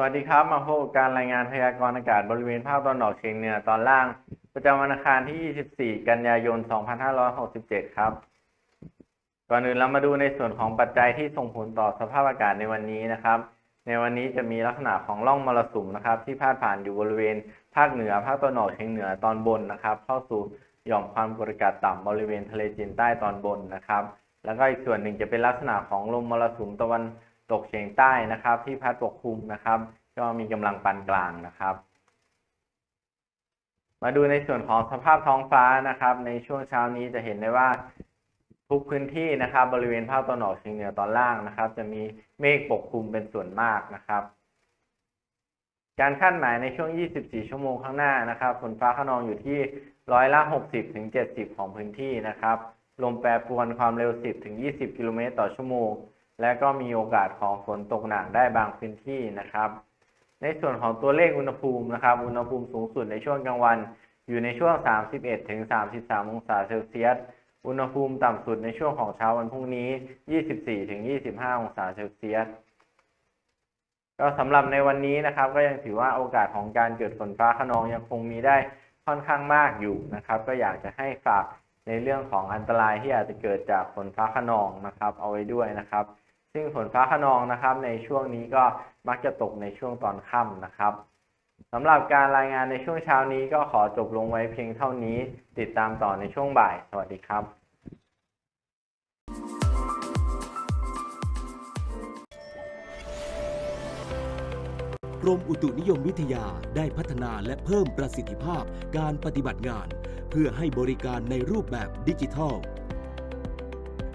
วัสดีครับ มาพบกับการรายงานพยากรณ์อากาศบริเวณภาคตะวันออกเฉียงเหนือตอนล่าง ประจำวันอังคารที่ 24 กันยายน 2567 ครับ ก่อนอื่นเรามาดูในส่วนของปัจจัยที่ส่งผลต่อสภาพอากาศในวันนี้นะครับ ในวันนี้จะมีลักษณะของร่องมรสุมนะครับ ที่พาดผ่านอยู่บริเวณภาคเหนือภาคตะวันออกเฉียงเหนือตอนบนนะครับ เข้าสู่หย่อมความกดอากาศต่ำบริเวณทะเลจีนใต้ตอนบนนะครับ แล้วก็อีกส่วนหนึ่งจะเป็นลักษณะของลมมรสุมตะวันต ตกเฉียงใต้นะครับ ที่พัดปกคลุมนะครับ ก็มีกำลังปานกลางนะครับ มาดูในส่วนของสภาพท้องฟ้านะครับ ในช่วงเช้านี้จะเห็นได้ว่าทุกพื้นที่นะครับ บริเวณภาคตะวันออกเฉียงเหนือตอนล่างนะครับ จะมีเมฆปกคลุมเป็นส่วนมากนะครับ การคาดหมายในช่วง 24 ชั่วโมงข้างหน้านะครับฝนฟ้าขนองอยู่ที่ร้อยละ 60ถึง70 ของพื้นที่นะครับ ลมแปรปรวนความเร็ว 10ถึง20 กิโลเมตรต่อชั่วโมง และก็มีโอกาสของฝนตกหนักได้บางพื้นที่นะครับ ในส่วนของตัวเลขอุณหภูมินะครับ อุณหภูมิสูงสุดในช่วงกลางวันอยู่ในช่วง 31 ถึง 33 องศาเซลเซียส อุณหภูมิต่ำสุดในช่วงของเช้าวันพรุ่งนี้ 24 ถึง 25 องศาเซลเซียส ก็สำหรับในวันนี้นะครับ ก็ยังถือว่าโอกาสของการเกิดฝนฟ้าขนองยังคงมีได้ค่อนข้างมากอยู่นะครับ ก็อยากจะให้ฝากในเรื่องของอันตรายที่อาจจะเกิดจากฝนฟ้าขนองนะครับ เอาไว้ด้วยนะครับ ซึ่งฝนฟ้าขนองนะครับ ในช่วงนี้ก็มักจะตกในช่วงตอนค่ำนะครับสำหรับการรายงานในช่วงเช้านี้ก็ขอจบลงไว้เพียงเท่านี้ ติดตามต่อในช่วงบ่าย สวัสดีครับ กรมอุตุนิยมวิทยาได้พัฒนาและเพิ่มประสิทธิภาพการปฏิบัติงาน เพื่อให้บริการในรูปแบบดิจิทัล